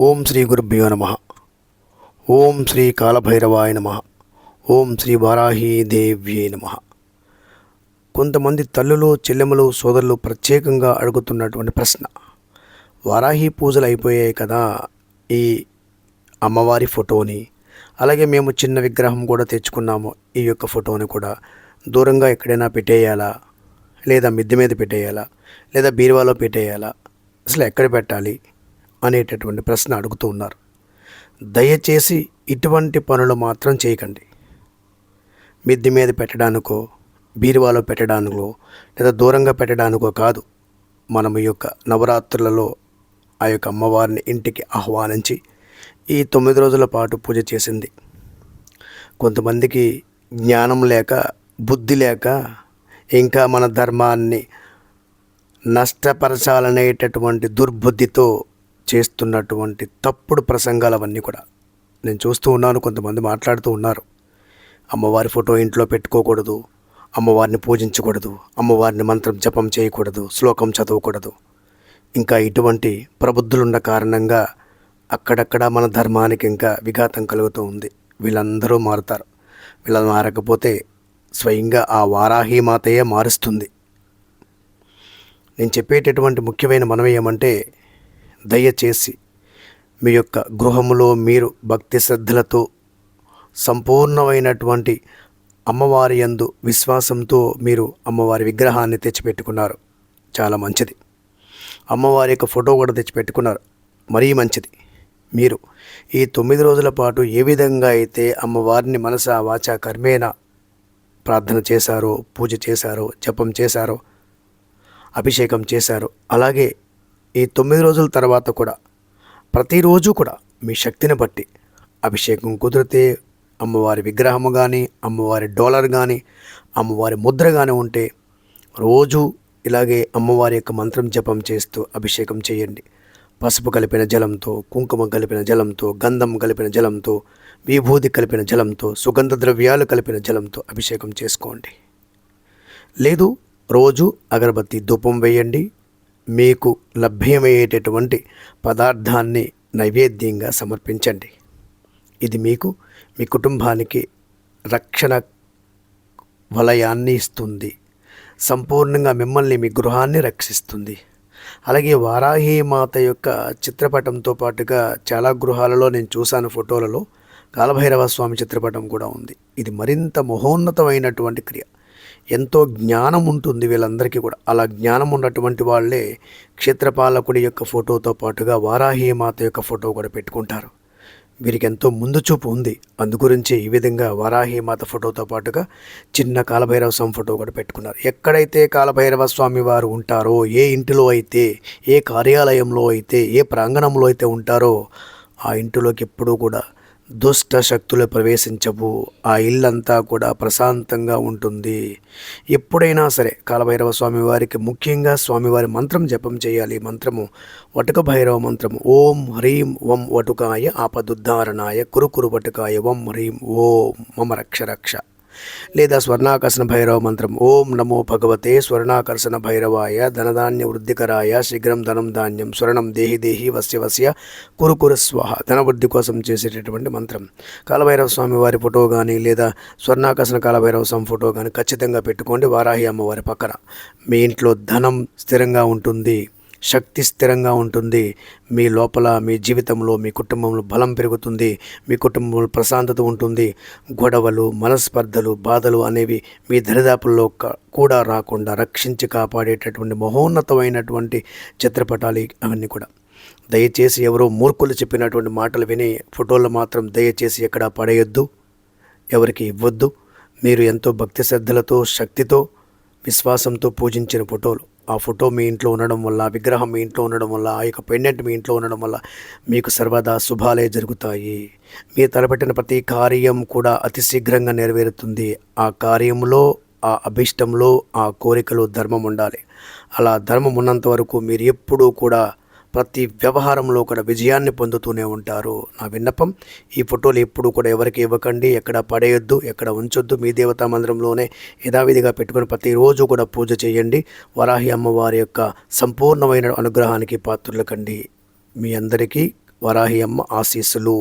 ఓం శ్రీ గురుభ్యో నమ. ఓం శ్రీ కాలభైరవాయ నమ. ఓం శ్రీ వారాహీ దేవ్యే నమ. కొంతమంది తల్లులు చెల్లెములు సోదరులు ప్రత్యేకంగా అడుగుతున్నటువంటి ప్రశ్న. వారాహి పూజలు అయిపోయాయి కదా ఈ అమ్మవారి ఫోటోని. అలాగే మేము చిన్న విగ్రహం కూడా తెచ్చుకున్నాము ఈ యొక్క ఫోటోని కూడా. దూరంగా ఎక్కడైనా పెట్టేయాలా? లేదా మిద్దె మీద పెట్టేయాలా? లేదా బీరువాలో పెట్టేయాలా? అసలు ఎక్కడ పెట్టాలి? అనేటటువంటి ప్రశ్న అడుగుతూ ఉన్నారు. దయచేసి ఇటువంటి పనులు మాత్రం చేయకండి. మిద్దె మీద పెట్టడానికో బీరువాలో పెట్టడానికో లేదా దూరంగా పెట్టడానికో కాదు. మనం ఈ యొక్క నవరాత్రులలో ఆ యొక్క అమ్మవారిని ఇంటికి ఆహ్వానించి ఈ తొమ్మిది రోజుల పాటు పూజ చేసింది. కొంతమందికి జ్ఞానం లేక బుద్ధి లేక ఇంకా మన ధర్మాన్ని నష్టపరచాలనేటటువంటి దుర్బుద్ధితో చేస్తున్నటువంటి తప్పుడు ప్రసంగాలు అవన్నీ కూడా. నేను చూస్తూ ఉన్నాను కొంతమంది మాట్లాడుతూ ఉన్నారు. అమ్మవారి ఫోటో ఇంట్లో పెట్టుకోకూడదు అమ్మవారిని పూజించకూడదు అమ్మవారిని మంత్రం జపం చేయకూడదు శ్లోకం చదవకూడదు. ఇంకా ఇటువంటి ప్రబుద్ధులున్న కారణంగా అక్కడక్కడ మన ధర్మానికి ఇంకా విఘాతం కలుగుతూ ఉంది. వీళ్ళందరూ మారుతారు. వీళ్ళ మారకపోతే స్వయంగా ఆ వారాహి మాతయే మారుస్తుంది. నేను చెప్పేటటువంటి ముఖ్యమైన మనం ఏమంటే దయచేసి మీ యొక్క గృహములో మీరు భక్తి శ్రద్ధలతో సంపూర్ణమైనటువంటి అమ్మవారి యందు విశ్వాసంతో మీరు అమ్మవారి విగ్రహాన్ని తెచ్చిపెట్టుకున్నారు. చాలా మంచిది. అమ్మవారి యొక్క ఫోటో కూడా తెచ్చిపెట్టుకున్నారు. మరీ మంచిది. మీరు ఈ తొమ్మిది రోజుల పాటు ఏ విధంగా అయితే అమ్మవారిని మనస వాచ కర్మేణ ప్రార్థన చేశారో పూజ చేశారో జపం చేశారో అభిషేకం చేశారో అలాగే ఈ తొమ్మిది రోజుల తర్వాత కూడా ప్రతిరోజు కూడా మీ శక్తిని బట్టి అభిషేకం కుదిరితే అమ్మవారి విగ్రహము కానీ అమ్మవారి డోలర్ కానీ అమ్మవారి ముద్ర కానీ ఉంటే రోజు ఇలాగే అమ్మవారి యొక్క మంత్రం జపం చేస్తూ అభిషేకం చేయండి. పసుపు కలిపిన జలంతో కుంకుమ కలిపిన జలంతో గంధం కలిపిన జలంతో విభూతి కలిపిన జలంతో సుగంధ ద్రవ్యాలు కలిపిన జలంతో అభిషేకం చేసుకోండి. లేదు రోజు అగరబత్తి ధూపం వేయండి మీకు లభ్యమయ్యేటటువంటి పదార్థాన్ని నైవేద్యంగా సమర్పించండి. ఇది మీకు మీ కుటుంబానికి రక్షణ వలయాన్ని ఇస్తుంది. సంపూర్ణంగా మిమ్మల్ని మీ గృహాన్ని రక్షిస్తుంది. అలాగే వారాహి మాత యొక్క చిత్రపటంతో పాటుగా చాలా గృహాలలో నేను చూశాను ఫోటోలలో కాలభైరవ స్వామి చిత్రపటం కూడా ఉంది. ఇది మరింత మహోన్నతమైనటువంటి క్రియ. ఎంతో జ్ఞానం ఉంటుంది వీళ్ళందరికీ కూడా. అలా జ్ఞానం ఉన్నటువంటి వాళ్ళే క్షేత్రపాలకుడి యొక్క ఫోటోతో పాటుగా వారాహి మాత యొక్క ఫోటో కూడా పెట్టుకుంటారు. వీరికి ఎంతో ముందు చూపు ఉంది. అందుగురించి ఈ విధంగా వారాహి మాత ఫోటోతో పాటుగా చిన్న కాలభైరవ స్వామి ఫోటో కూడా పెట్టుకున్నారు. ఎక్కడైతే కాలభైరవ స్వామి వారు ఉంటారో ఏ ఇంటిలో అయితే ఏ కార్యాలయంలో అయితే ఏ ప్రాంగణంలో అయితే ఉంటారో ఆ ఇంటిలోకి ఎప్పుడూ కూడా దుష్ట శక్తులు ప్రవేశించవు. ఆ ఇల్లంతా కూడా ప్రశాంతంగా ఉంటుంది. ఎప్పుడైనా సరే కాలభైరవ స్వామివారికి ముఖ్యంగా స్వామివారి మంత్రం జపం చేయాలి. మంత్రము వటుక భైరవ మంత్రం ఓం హ్రీం వం వటుకాయ ఆపదుద్ధారణాయ కురుకురు వటుకాయ. ఓం హ్రీం ఓం. మమ రక్ష రక్ష. లేదా స్వర్ణాకర్షణ భైరవ మంత్రం. ఓం నమో భగవతే స్వర్ణాకర్షణ భైరవాయ ధనధాన్య వృద్ధికరాయ శీఘ్రం ధనం ధాన్యం స్వర్ణం దేహి దేహి వస్య వస్య కురు కురు స్వహ ధనవృద్ధి కోసం చేసేటటువంటి మంత్రం. కాలభైరవ స్వామి వారి ఫోటో కానీ లేదా స్వర్ణాకర్షణ కాలభైరవ స్వామి ఫోటో కానీ ఖచ్చితంగా పెట్టుకోండి. వారాహి అమ్మవారి పక్కన మీ ఇంట్లో ధనం స్థిరంగా ఉంటుంది. శక్తి స్థిరంగా ఉంటుంది. మీ లోపల మీ జీవితంలో మీ కుటుంబంలో బలం పెరుగుతుంది. మీ కుటుంబంలో ప్రశాంతత ఉంటుంది. గొడవలు మనస్పర్ధలు బాధలు అనేవి మీ దరిదాపుల్లో కూడా రాకుండా రక్షించి కాపాడేటటువంటి మహోన్నతమైనటువంటి చిత్రపటాలు అవన్నీ కూడా. దయచేసి ఎవరో మూర్ఖులు చెప్పినటువంటి మాటలు విని ఫోటోలు మాత్రం దయచేసి ఎక్కడ పడేయొద్దు. ఎవరికి ఇవ్వద్దు. మీరు ఎంతో భక్తి శ్రద్ధలతో శక్తితో విశ్వాసంతో పూజించిన ఫోటోలు. ఆ ఫోటో మీ ఇంట్లో ఉండడం వల్ల విగ్రహం మీ ఇంట్లో ఉండడం వల్ల ఆ యొక్క పెండెంట్ మీ ఇంట్లో ఉండడం వల్ల మీకు సర్వదా శుభాలే జరుగుతాయి. మీరు తలపెట్టిన ప్రతి కార్యం కూడా అతి శీఘ్రంగా నెరవేరుతుంది. ఆ కార్యంలో ఆ అభిష్టంలో ఆ కోరికలో ధర్మం ఉండాలి. అలా ధర్మం ఉన్నంత వరకు మీరు ఎప్పుడూ కూడా ప్రతి వ్యవహారంలో కూడా విజయాన్ని పొందుతూనే ఉంటారు. నా విన్నపం ఈ ఫోటోలు ఎప్పుడు కూడా ఎవరికి ఇవ్వకండి. ఎక్కడ పడేయొద్దు ఎక్కడ ఉంచొద్దు. మీ దేవతా మందిరంలోనే యథావిధిగా పెట్టుకొని ప్రతిరోజు కూడా పూజ చేయండి. వరాహి అమ్మవారి యొక్క సంపూర్ణమైన అనుగ్రహానికి పాత్రులకండి మీ అందరికీ వరాహి అమ్మ ఆశీస్సులు.